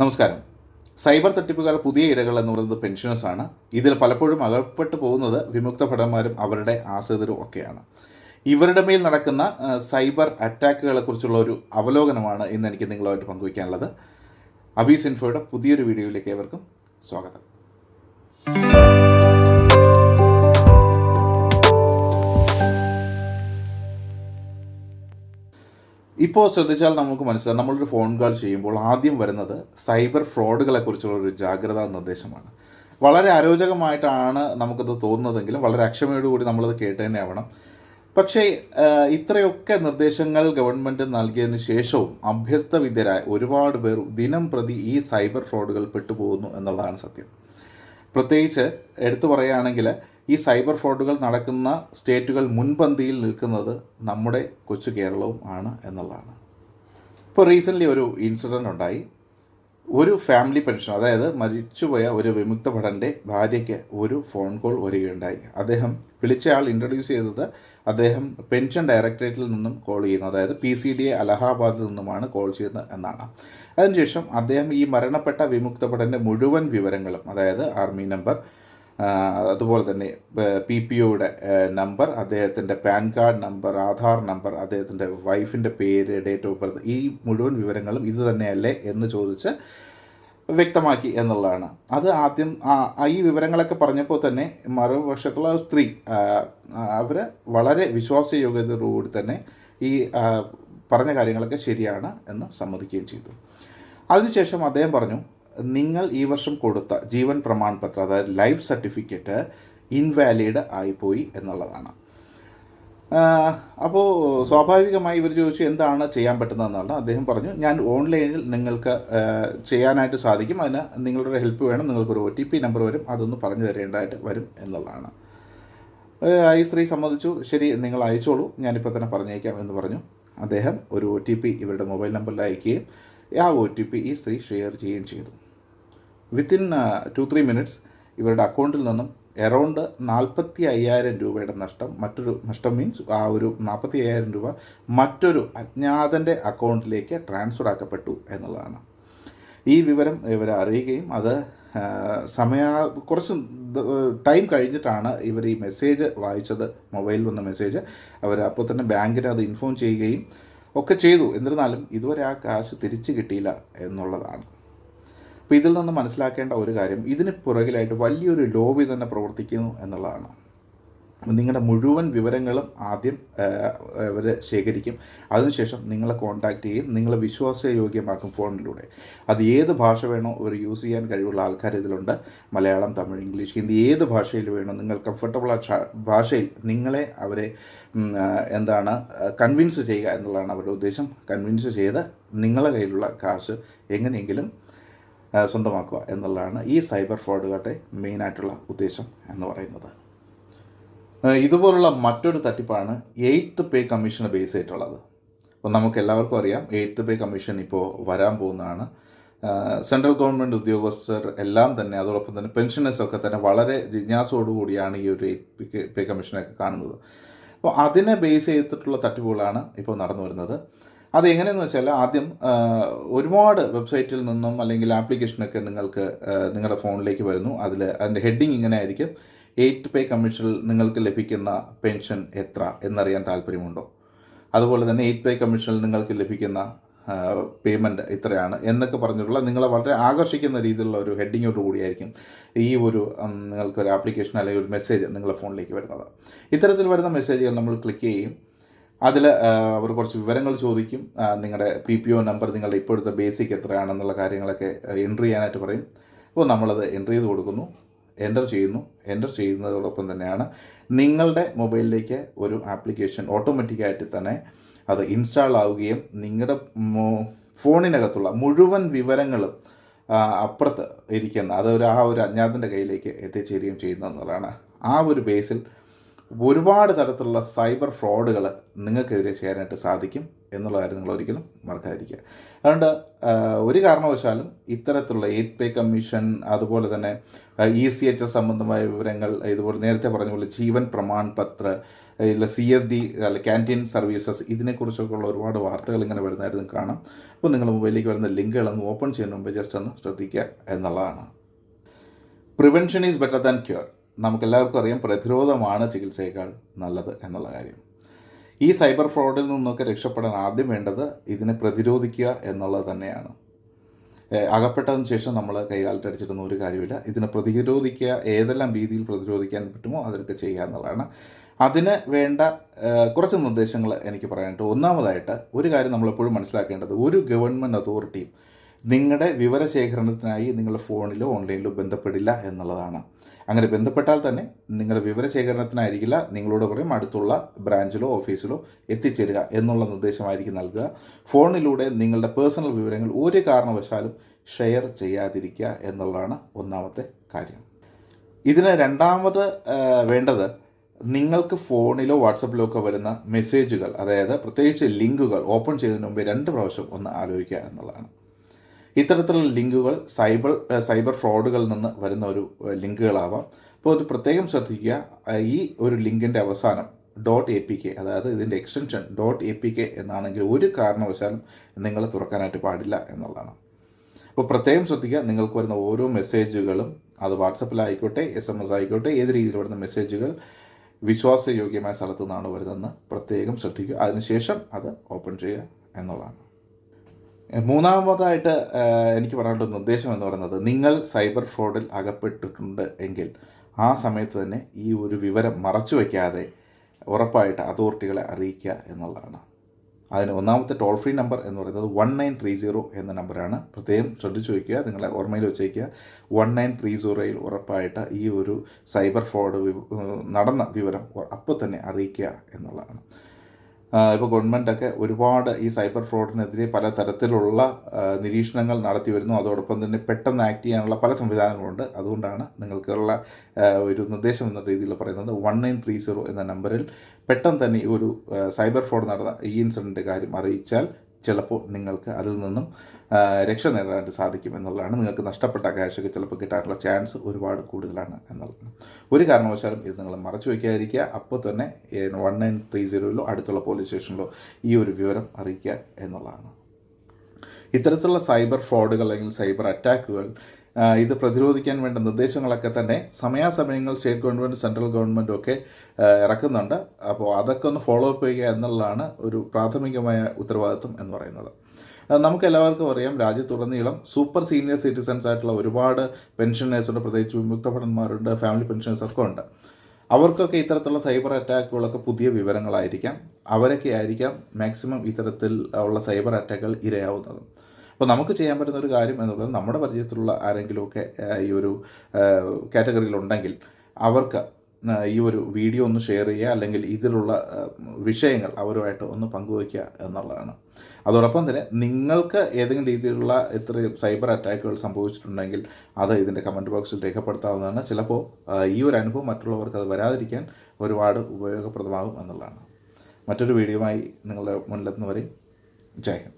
നമസ്കാരം. സൈബർ തട്ടിപ്പുകാരുടെ പുതിയ ഇരകൾ എന്ന് പറയുന്നത് പെൻഷനേഴ്സാണ് ഇതിൽ പലപ്പോഴും അകപ്പെട്ടു പോകുന്നത് വിമുക്ത ഭടന്മാരും അവരുടെ ആശ്രിതരും ഒക്കെയാണ്. ഇവരുടെ മേൽ നടക്കുന്ന സൈബർ അറ്റാക്കുകളെ കുറിച്ചുള്ള ഒരു അവലോകനമാണ് ഇന്ന് എനിക്ക് നിങ്ങളുമായിട്ട് പങ്കുവയ്ക്കാനുള്ളത്. അബീസ് ഇൻഫോയുടെ പുതിയൊരു വീഡിയോയിലേക്ക് ഏവർക്കും സ്വാഗതം. ഇപ്പോൾ ശ്രദ്ധിച്ചാൽ നമുക്ക് മനസ്സിലാവും നമ്മളൊരു ഫോൺ കോൾ ചെയ്യുമ്പോൾ ആദ്യം വരുന്നത് സൈബർ ഫ്രോഡുകളെക്കുറിച്ചുള്ള ഒരു ജാഗ്രതാ നിർദ്ദേശമാണ്. വളരെ അരോചകമായിട്ടാണ് നമുക്കത് തോന്നുന്നതെങ്കിലും വളരെ അക്ഷമയോടുകൂടി നമ്മളത് കേട്ട് തന്നെ ആവണം പക്ഷേ ഇത്രയൊക്കെ നിർദ്ദേശങ്ങൾ ഗവൺമെന്റ് നൽകിയതിന് ശേഷവും അഭ്യസ്ത വിദ്യരായ ഒരുപാട് പേർ ദിനം പ്രതി ഈ സൈബർ ഫ്രോഡുകൾ പെട്ടുപോകുന്നു എന്നുള്ളതാണ് സത്യം. പ്രത്യേകിച്ച് എടുത്തു പറയുകയാണെങ്കിൽ ഈ സൈബർ ഫ്രോഡുകൾ നടക്കുന്ന സ്റ്റേറ്റുകൾ മുൻപന്തിയിൽ നിൽക്കുന്നത് നമ്മുടെ കൊച്ചു കേരളവും ആണ് എന്നുള്ളതാണ്. ഇപ്പോൾ റീസെന്റ്ലി ഒരു ഇൻസിഡന്റ് ഉണ്ടായി. ഒരു ഫാമിലി പെൻഷൻ അതായത് മരിച്ചുപോയ ഒരു വിമുക്ത ഭടന്റെ ഭാര്യയ്ക്ക് ഒരു ഫോൺ കോൾ വരികയുണ്ടായി. അദ്ദേഹം വിളിച്ചയാൾ ഇൻട്രൊഡ്യൂസ് ചെയ്തത് അദ്ദേഹം പെൻഷൻ ഡയറക്ടറേറ്റിൽ നിന്നും കോൾ ചെയ്യുന്നു. അതായത് പി സി ഡി എ അലഹാബാദിൽ നിന്നുമാണ് കോൾ ചെയ്യുന്നത് എന്നാണ്. അതിനുശേഷം അദ്ദേഹം ഈ മരണപ്പെട്ട വിമുക്ത ഭടന്റെ മുഴുവൻ വിവരങ്ങളും അതായത് ആർമി നമ്പർ അതുപോലെ തന്നെ പി പി ഒയുടെ നമ്പർ അദ്ദേഹത്തിന്റെ PAN card number Aadhaar number അദ്ദേഹത്തിന്റെ വൈഫിന്റെ പേര് ഡേറ്റ് ഓഫ് ബർത്ത് ഈ മുഴുവൻ വിവരങ്ങളും ഇത് തന്നെയല്ലേ എന്ന് ചോദിച്ച് വ്യക്തമാക്കി എന്നുള്ളതാണ്. അത് ആദ്യം ഈ വിവരങ്ങളൊക്കെ പറഞ്ഞപ്പോൾ തന്നെ മറുപക്ഷത്തുള്ള സ്ത്രീ അവർ വളരെ വിശ്വാസയോഗ്യതയോടുകൂടി തന്നെ ഈ പറഞ്ഞ കാര്യങ്ങളൊക്കെ ശരിയാണ് എന്ന് സമ്മതിക്കുകയും ചെയ്തു. അതിനുശേഷം അദ്ദേഹം പറഞ്ഞു നിങ്ങൾ ഈ വർഷം കൊടുത്ത ജീവൻ പ്രമാൺ പത്രം അതായത് ലൈഫ് സർട്ടിഫിക്കറ്റ് ഇൻവാലിഡ് ആയിപ്പോയി എന്നുള്ളതാണ്. അപ്പോൾ സ്വാഭാവികമായി ഇവർ ചോദിച്ചു എന്താണ് ചെയ്യാൻ പറ്റുന്നതെന്നാണ്? അദ്ദേഹം പറഞ്ഞു ഞാൻ ഓൺലൈനിൽ നിങ്ങൾക്ക് ചെയ്യാനായിട്ട് സാധിക്കും. അതിന് നിങ്ങളുടെ ഹെൽപ്പ് വേണം. നിങ്ങൾക്കൊരു ഒ ടി പി നമ്പർ വരും. അതൊന്ന് പറഞ്ഞു തരേണ്ടതായിട്ട് വരും എന്നുള്ളതാണ്. ഈ സ്ത്രീ സമ്മതിച്ചു. ശരി നിങ്ങൾ അയച്ചോളൂ. ഞാനിപ്പോൾ തന്നെ പറഞ്ഞേക്കാം എന്ന് പറഞ്ഞു. അദ്ദേഹം ഒരു ഒ ടി പി ഇവരുടെ മൊബൈൽ നമ്പറിൽ അയക്കുകയും ആ ഒ ടി പി ഈ സ്ത്രീ ഷെയർ ചെയ്യുകയും ചെയ്തു. വിത്തിൻ ടു ത്രീ മിനിറ്റ്സ് ഇവരുടെ അക്കൗണ്ടിൽ നിന്നും എറൗണ്ട് നാൽപ്പത്തി അയ്യായിരം രൂപയുടെ നഷ്ടം മറ്റൊരു നഷ്ടം മീൻസ് ആ ഒരു നാൽപ്പത്തി അയ്യായിരം രൂപ മറ്റൊരു അജ്ഞാതന്റെ അക്കൗണ്ടിലേക്ക് ട്രാൻസ്ഫർ ആക്കപ്പെട്ടു എന്നുള്ളതാണ്. ഈ വിവരം ഇവരെ അറിയുകയും അത് സമയ കുറച്ച് ടൈം കഴിഞ്ഞിട്ടാണ് ഇവർ ഈ മെസ്സേജ് വായിച്ചത് മൊബൈലിൽ വന്ന മെസ്സേജ് അവർ അപ്പോൾ തന്നെ ബാങ്കിന് അത് ഇൻഫോം ചെയ്യുകയും ഒക്കെ ചെയ്തു. എന്നിരുന്നാലും ഇതുവരെ ആ കാശ് തിരിച്ചു കിട്ടിയില്ല എന്നുള്ളതാണ്. അപ്പോൾ ഇതിൽ നിന്ന് മനസ്സിലാക്കേണ്ട ഒരു കാര്യം ഇതിന് പുറകിലായിട്ട് വലിയൊരു ലോബി തന്നെ പ്രവർത്തിക്കുന്നു എന്നുള്ളതാണ്. നിങ്ങളുടെ മുഴുവൻ വിവരങ്ങളും ആദ്യം അവർ ശേഖരിക്കും. അതിനുശേഷം നിങ്ങളെ കോൺടാക്റ്റ് ചെയ്യും. നിങ്ങളെ വിശ്വാസയോഗ്യമാക്കും ഫോണിലൂടെ. അത് ഏത് ഭാഷ വേണോ ഒരു യൂസ് ചെയ്യാൻ കഴിവുള്ള ആൾക്കാർ ഇതിലുണ്ട്. മലയാളം തമിഴ് ഇംഗ്ലീഷ് ഹിന്ദി ഏത് ഭാഷയിൽ വേണോ നിങ്ങൾ കംഫർട്ടബിൾ ഭാഷയിൽ നിങ്ങളെ അവരെ എന്താണ് കൺവിൻസ് ചെയ്യുക എന്നുള്ളതാണ് അവരുടെ ഉദ്ദേശം. കൺവിൻസ് ചെയ്ത് നിങ്ങളെ കയ്യിലുള്ള കാശ് എങ്ങനെയെങ്കിലും സ്വന്തമാക്കുക എന്നുള്ളതാണ് ഈ സൈബർ ഫ്രോഡുകളുടെ മെയിനായിട്ടുള്ള ഉദ്ദേശം എന്ന് പറയുന്നത്. ഇതുപോലുള്ള മറ്റൊരു തട്ടിപ്പാണ് എയ്ത്ത് പേ കമ്മീഷനെ ബേസ് ആയിട്ടുള്ളത് അപ്പോൾ നമുക്ക് എല്ലാവർക്കും അറിയാം എയ്ത്ത് പേ കമ്മീഷൻ ഇപ്പോൾ വരാൻ പോകുന്നതാണ്. സെൻട്രൽ ഗവൺമെന്റ് ഉദ്യോഗസ്ഥർ എല്ലാം തന്നെ അതോടൊപ്പം തന്നെ പെൻഷനേഴ്സൊക്കെ തന്നെ വളരെ ജിജ്ഞാസയോടുകൂടിയാണ് ഈ ഒരു എയ്ത്ത് പേ കമ്മീഷനൊക്കെ കാണുന്നത്. അപ്പോൾ അതിനെ ബേസ് ചെയ്തിട്ടുള്ള തട്ടിപ്പുകളാണ് ഇപ്പോൾ നടന്നു വരുന്നത്. അത് എങ്ങനെയെന്ന് വെച്ചാൽ ആദ്യം ഒരുപാട് വെബ്സൈറ്റിൽ നിന്നും അല്ലെങ്കിൽ ആപ്ലിക്കേഷനൊക്കെ നിങ്ങൾക്ക് നിങ്ങളുടെ ഫോണിലേക്ക് വരുന്നു. അതിൽ അതിന്റെ ഹെഡിങ് ഇങ്ങനെ ആയിരിക്കും എയ്റ്റ് പേ കമ്മീഷനിൽ നിങ്ങൾക്ക് ലഭിക്കുന്ന പെൻഷൻ എത്ര എന്നറിയാൻ താല്പര്യമുണ്ടോ? അതുപോലെ തന്നെ എയ്റ്റ് പേ കമ്മീഷനിൽ നിങ്ങൾക്ക് ലഭിക്കുന്ന പേയ്മെന്റ് ഇത്രയാണ് എന്നൊക്കെ പറഞ്ഞിട്ടുള്ള നിങ്ങളെ വളരെ ആകർഷിക്കുന്ന രീതിയിലുള്ള ഒരു ഹെഡിങ്ങോട് കൂടിയായിരിക്കും ഈ ഒരു നിങ്ങൾക്കൊരു ആപ്ലിക്കേഷൻ അല്ലെങ്കിൽ ഒരു മെസ്സേജ് നിങ്ങളുടെ ഫോണിലേക്ക് വരുന്നത്. ഇത്തരത്തിൽ വരുന്ന മെസ്സേജുകൾ നമ്മൾ ക്ലിക്ക് ചെയ്യും അതിൽ അവർ കുറച്ച് വിവരങ്ങൾ ചോദിക്കും. നിങ്ങളുടെ പി പി ഒ നമ്പർ നിങ്ങളുടെ ഇപ്പോഴത്തെ ബേസിക് എത്രയാണെന്നുള്ള കാര്യങ്ങളൊക്കെ എൻട്രി ചെയ്യാനായിട്ട് പറയും. അപ്പോൾ നമ്മളത് എൻട്രി ചെയ്ത് കൊടുക്കുന്നു. എന്റർ ചെയ്യുന്നു. എന്റർ ചെയ്യുന്നതോടൊപ്പം തന്നെയാണ് നിങ്ങളുടെ മൊബൈലിലേക്ക് ഒരു ആപ്ലിക്കേഷൻ ഓട്ടോമാറ്റിക്കായിട്ട് തന്നെ അത് ഇൻസ്റ്റാൾ ആവുകയും നിങ്ങളുടെ ഫോണിനകത്തുള്ള മുഴുവൻ വിവരങ്ങളും അപ്പുറത്ത് ഇരിക്കുന്ന അതൊരു ആ ഒരു അജ്ഞാതന്റെ കയ്യിലേക്ക് എത്തിച്ചേരുകയും ചെയ്യുന്നതാണ് ആ ഒരു ബേസിൽ ഒരുപാട് തരത്തിലുള്ള സൈബർ ഫ്രോഡുകൾ നിങ്ങൾക്കെതിരെ ചെയ്യാനായിട്ട് സാധിക്കും എന്നുള്ള കാര്യം നിങ്ങൾ ഒരിക്കലും മറക്കാതിരിക്കുക. അതുകൊണ്ട് ഒരു കാരണവശാലും ഇത്തരത്തിലുള്ള എയ്റ്റ് പേ കമ്മീഷൻ അതുപോലെ തന്നെ ഇ സി എച്ച് എസ് സംബന്ധമായ വിവരങ്ങൾ ഇതുപോലെ നേരത്തെ പറഞ്ഞ പോലെ ജീവൻ പ്രമാൺ പത്ര ഇല്ല സി എസ് ഡി അല്ല ക്യാന്റീൻ സർവീസസ് ഇതിനെക്കുറിച്ചൊക്കെ ഉള്ള ഒരുപാട് വാർത്തകൾ ഇങ്ങനെ വരുന്നതായിരുന്നു കാണാം. അപ്പോൾ നിങ്ങൾ മൊബൈലിലേക്ക് വരുന്ന ലിങ്കുകളൊന്ന് ഓപ്പൺ ചെയ്യുന്ന മുമ്പ് ജസ്റ്റ് ഒന്ന് ശ്രദ്ധിക്കുക എന്നുള്ളതാണ്. Prevention is better than cure നമുക്കെല്ലാവർക്കും അറിയാം പ്രതിരോധമാണ് ചികിത്സയേക്കാൾ നല്ലത് എന്നുള്ള കാര്യം. ഈ സൈബർ ഫ്രോഡിൽ നിന്നൊക്കെ രക്ഷപ്പെടാൻ ആദ്യം വേണ്ടത് ഇതിനെ പ്രതിരോധിക്കുക എന്നുള്ളത് തന്നെയാണ്. അകപ്പെട്ടതിന് ശേഷം നമ്മൾ കൈകാലിട്ടടിച്ചിട്ടൊന്നും ഒരു കാര്യമില്ല. ഇതിനെ പ്രതിരോധിക്കുക ഏതെല്ലാം രീതിയിൽ പ്രതിരോധിക്കാൻ പറ്റുമോ അതൊക്കെ ചെയ്യുക എന്നുള്ളതാണ്. അതിന് വേണ്ട കുറച്ച് നിർദ്ദേശങ്ങൾ എനിക്ക് പറയാനുണ്ട് ഒന്നാമതായിട്ട് ഒരു കാര്യം നമ്മളെപ്പോഴും മനസ്സിലാക്കേണ്ടത് ഒരു ഗവൺമെന്റ് അതോറിറ്റിയും നിങ്ങളുടെ വിവരശേഖരണത്തിനായി നിങ്ങളുടെ ഫോണിലോ ഓൺലൈനിലോ ബന്ധപ്പെടില്ല എന്നുള്ളതാണ്. അങ്ങനെ ബന്ധപ്പെട്ടാൽ തന്നെ നിങ്ങളുടെ വിവരശേഖരണത്തിനായിരിക്കില്ല നിങ്ങളോട് പറയും അടുത്തുള്ള ബ്രാഞ്ചിലോ ഓഫീസിലോ എത്തിച്ചേരുക എന്നുള്ള നിർദ്ദേശമായിരിക്കും നൽകുക. ഫോണിലൂടെ നിങ്ങളുടെ പേഴ്സണൽ വിവരങ്ങൾ ഒരു കാരണവശാലും ഷെയർ ചെയ്യാതിരിക്കുക എന്നുള്ളതാണ് ഒന്നാമത്തെ കാര്യം. ഇതിന് രണ്ടാമത് വേണ്ടത് നിങ്ങൾക്ക് ഫോണിലോ വാട്സപ്പിലോ ഒക്കെ വരുന്ന മെസ്സേജുകൾ അതായത് പ്രത്യേകിച്ച് ലിങ്കുകൾ ഓപ്പൺ ചെയ്തതിന് മുമ്പേ രണ്ട് പ്രാവശ്യം ഒന്ന് ആലോചിക്കുക എന്നുള്ളതാണ്. ഇത്തരത്തിലുള്ള ലിങ്കുകൾ സൈബർ സൈബർ ഫ്രോഡുകളിൽ നിന്ന് വരുന്ന ഒരു ലിങ്കുകളാവാം. അപ്പോൾ അത് പ്രത്യേകം ശ്രദ്ധിക്കുക. ഈ ഒരു ലിങ്കിന്റെ അവസാനം ഡോട്ട് എ പി കെ അതായത് ഇതിന്റെ extension dot A P K എന്നാണെങ്കിൽ ഒരു കാരണവശാലും നിങ്ങൾ തുറക്കാനായിട്ട് പാടില്ല എന്നുള്ളതാണ്. അപ്പോൾ പ്രത്യേകം ശ്രദ്ധിക്കുക. നിങ്ങൾക്ക് വരുന്ന ഓരോ മെസ്സേജുകളും അത് വാട്സപ്പിലായിക്കോട്ടെ എസ് എം എസ് ആയിക്കോട്ടെ ഏത് രീതിയിൽ വരുന്ന മെസ്സേജുകൾ വിശ്വാസയോഗ്യമായ സ്ഥലത്തു നിന്നാണ് വരുന്നതെന്ന് പ്രത്യേകം ശ്രദ്ധിക്കുക. അതിനുശേഷം അത് ഓപ്പൺ ചെയ്യുക എന്നുള്ളതാണ്. മൂന്നാമതായിട്ട് എനിക്ക് പറയാനുള്ള നിർദ്ദേശം എന്ന് പറയുന്നത് നിങ്ങൾ സൈബർ ഫ്രോഡിൽ അകപ്പെട്ടിട്ടുണ്ട് എങ്കിൽ ആ സമയത്ത് തന്നെ ഈ ഒരു വിവരം മറച്ചു വയ്ക്കാതെ ഉറപ്പായിട്ട് അതോറിറ്റികളെ അറിയിക്കുക എന്നുള്ളതാണ്. അതിന് ഒന്നാമത്തെ ടോൾ ഫ്രീ നമ്പർ എന്ന് പറയുന്നത് വൺ നയൻ ത്രീ സീറോ എന്ന നമ്പറാണ്. പ്രത്യേകം ശ്രദ്ധിച്ചു വയ്ക്കുക നിങ്ങളെ ഓർമ്മയിൽ വെച്ചേക്കുക. വൺ നയൻ ത്രീ സീറോയിൽ ഉറപ്പായിട്ട് ഈ ഒരു സൈബർ ഫ്രോഡ് നടന്ന വിവരം അപ്പോൾ തന്നെ അറിയിക്കുക എന്നുള്ളതാണ്. ഇപ്പോൾ ഗവൺമെന്റൊക്കെ ഒരുപാട് ഈ സൈബർ ഫ്രോഡിനെതിരെ പല തരത്തിലുള്ള നിരീക്ഷണങ്ങൾ നടത്തി വരുന്നു. അതോടൊപ്പം തന്നെ പെട്ടെന്ന് ആക്ട് ചെയ്യാനുള്ള പല സംവിധാനങ്ങളുണ്ട്. അതുകൊണ്ടാണ് നിങ്ങൾക്കുള്ള ഒരു നിർദ്ദേശം എന്ന രീതിയിൽ പറയുന്നത് വൺ നയൻ ത്രീ സീറോ എന്ന നമ്പറിൽ പെട്ടെന്ന് തന്നെ ഒരു സൈബർ ഫ്രോഡ് നടന്ന ഈ ഇൻസിഡന്റ് കാര്യം അറിയിച്ചാൽ ചിലപ്പോൾ നിങ്ങൾക്ക് അതിൽ നിന്നും രക്ഷ നേടാനായിട്ട് സാധിക്കും എന്നുള്ളതാണ്. നിങ്ങൾക്ക് നഷ്ടപ്പെട്ട ക്യാഷൊക്കെ ചിലപ്പോൾ കിട്ടാനുള്ള ചാൻസ് ഒരുപാട് കൂടുതലാണ് എന്നുള്ളതാണ് ഒരു കാരണവശാലും ഇത് നിങ്ങൾ മറച്ചു വയ്ക്കാതിരിക്കുക. അപ്പോൾ തന്നെ വൺ നയൻ ത്രീ സീറോയിലോ അടുത്തുള്ള പോലീസ് സ്റ്റേഷനിലോ ഈ ഒരു വിവരം അറിയിക്കുക എന്നുള്ളതാണ്. ഇത്തരത്തിലുള്ള സൈബർ ഫ്രോഡുകൾ അല്ലെങ്കിൽ സൈബർ അറ്റാക്കുകൾ ഇത് പ്രതിരോധിക്കാൻ വേണ്ട നിർദ്ദേശങ്ങളൊക്കെ തന്നെ സമയാസമയങ്ങൾ സ്റ്റേറ്റ് ഗവൺമെന്റ് സെൻട്രൽ ഗവൺമെന്റും ഒക്കെ ഇറക്കുന്നുണ്ട്. അപ്പോൾ അതൊക്കെ ഒന്ന് ഫോളോ അപ്പ് ചെയ്യുക എന്നുള്ളതാണ് ഒരു പ്രാഥമികമായ ഉത്തരവാദിത്വം എന്ന് പറയുന്നത്. നമുക്ക് എല്ലാവർക്കും അറിയാം രാജ്യത്തുടനീളം സൂപ്പർ സീനിയർ സിറ്റിസൻസ് ആയിട്ടുള്ള ഒരുപാട് പെൻഷനേഴ്സുണ്ട് പ്രത്യേകിച്ച് വിമുക്ത ഭടന്മാരുണ്ട് ഫാമിലി പെൻഷനേഴ്സ് ഒക്കെ ഉണ്ട്. അവർക്കൊക്കെ ഇത്തരത്തിലുള്ള സൈബർ അറ്റാക്കുകളൊക്കെ പുതിയ വിവരങ്ങളായിരിക്കാം. അവരൊക്കെ ആയിരിക്കാം മാക്സിമം ഇത്തരത്തിൽ ഉള്ള സൈബർ അറ്റാക്കുകൾ ഇരയാവുന്നത്. അപ്പോൾ നമുക്ക് ചെയ്യാൻ പറ്റുന്ന ഒരു കാര്യം എന്നുള്ളത് നമ്മുടെ പരിചയത്തിലുള്ള ആരെങ്കിലുമൊക്കെ ഈ ഒരു കാറ്റഗറിയിലുണ്ടെങ്കിൽ അവർക്ക് ഈ ഒരു വീഡിയോ ഒന്ന് ഷെയർ ചെയ്യുക അല്ലെങ്കിൽ ഇതിലുള്ള വിഷയങ്ങൾ അവരുമായിട്ട് ഒന്ന് പങ്കുവയ്ക്കുക എന്നുള്ളതാണ്. അതോടൊപ്പം തന്നെ നിങ്ങൾക്ക് ഏതെങ്കിലും രീതിയിലുള്ള ഇത്രയും സൈബർ അറ്റാക്കുകൾ സംഭവിച്ചിട്ടുണ്ടെങ്കിൽ അത് ഇതിന്റെ കമന്റ് ബോക്സിൽ രേഖപ്പെടുത്താവുന്നതാണ്. ചിലപ്പോൾ ഈ ഒരു അനുഭവം മറ്റുള്ളവർക്ക് അത് വരാതിരിക്കാൻ ഒരുപാട് ഉപയോഗപ്രദമാകും എന്നുള്ളതാണ്. മറ്റൊരു വീഡിയോയുമായി നിങ്ങളുടെ മുന്നിലെത്തുന്നവരെയും ജയ് ഹിന്ദ്.